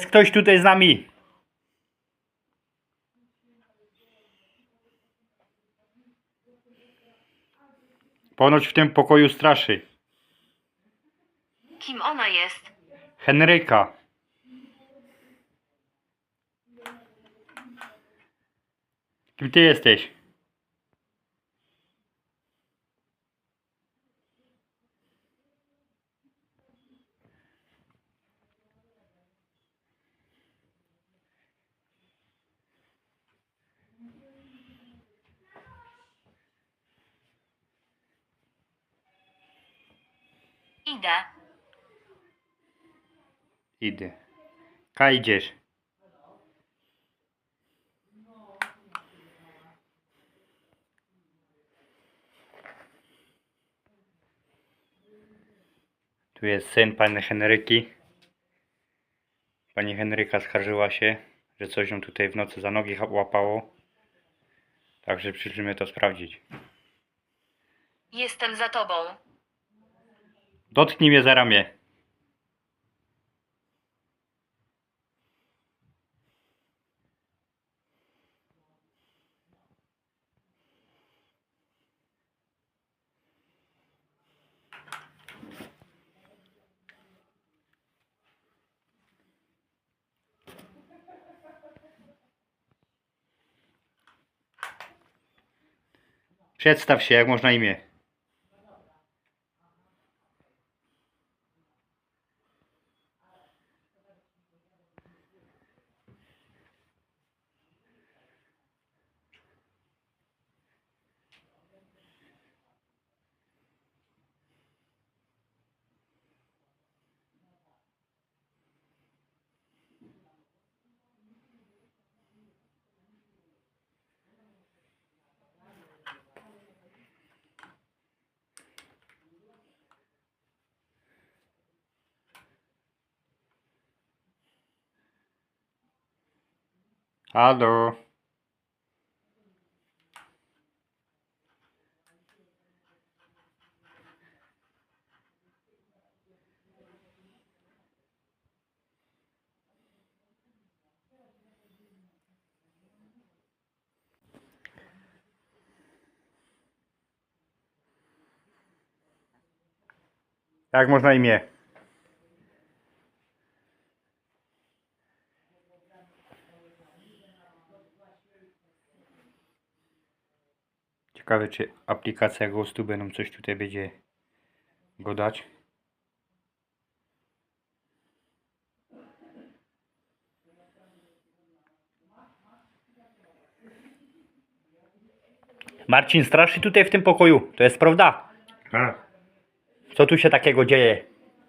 Jest ktoś tutaj z nami? Ponoć w tym pokoju straszy. Kim ona jest? Henryka. Kim ty jesteś? Idę. Idę. Ka idziesz. Tu jest syn pani Henryki. Pani Henryka skarżyła się, że coś ją tutaj w nocy za nogi łapało. Także przyszliśmy to sprawdzić. Jestem za tobą. Dotknij mnie za ramię. Przedstaw się, jak można imię. Halo. Jak można imię? Ciekawe, czy aplikacja Ghostu będą coś tutaj będzie go dać. Marcin straszy tutaj w tym pokoju. To jest prawda. Tak, Co tu się takiego dzieje?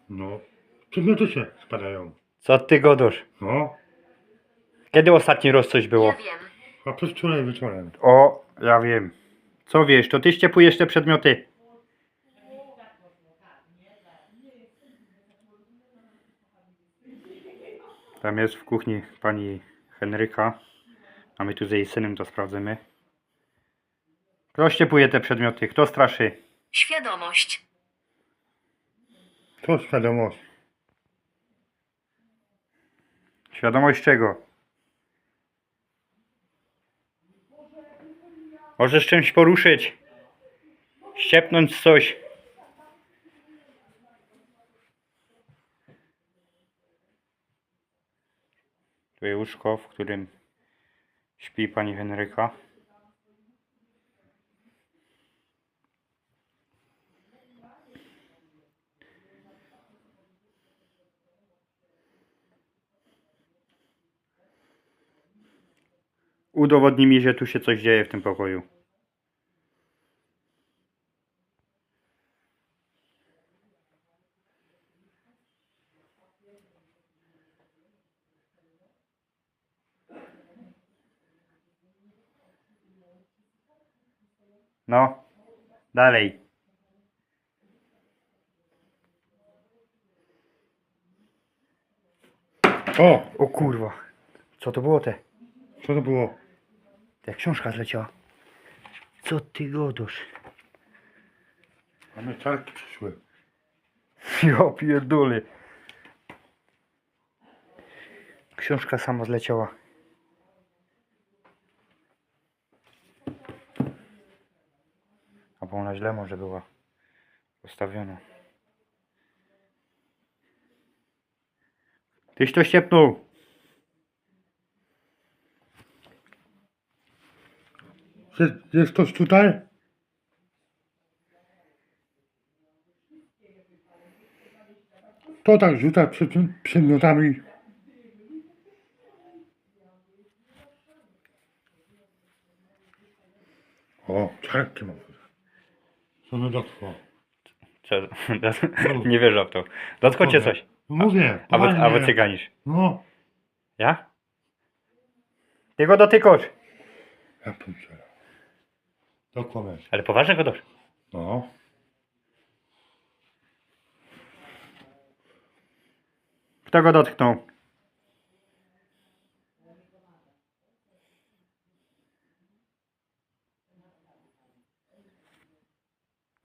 no. Przedmioty się spadają. Co ty godosz? No, Kiedy ostatni raz coś było? Ja wiem. a przez wczoraj wieczorem. O, ja wiem. Co wiesz, to ty ściepujesz te przedmioty. Tam jest w kuchni pani Henryka, a my tu z jej synem to sprawdzimy. Kto ściepuje te przedmioty? Kto straszy? Świadomość. To świadomość. Świadomość czego? Możesz czymś poruszyć. Ściepnąć coś. Jest łóżko, w którym śpi pani Henryka. Udowodnij mi, że tu się coś dzieje w tym pokoju. No, dalej. O, O kurwa, co to było te? co to było? Ta książka zleciała. Co ty godosz? Mamy czarki przyszły. Ja pierdolę. Książka sama zleciała. Albo ona źle może była postawiona. Tyś to ściepnął. Jest, jest ktoś tutaj? To tak rzuca przed przedmiotami. O, czarki mam. Co mi dotkło? Co? Nie wierzę w to. Dotkło cię coś. No mówię. A wy, a poważnie. wy cyganisz. No. Ja? Ty go dotykasz. Ja pójdę. Dokładnie. Ale poważnie go dobrze. No. Kto go dotknął?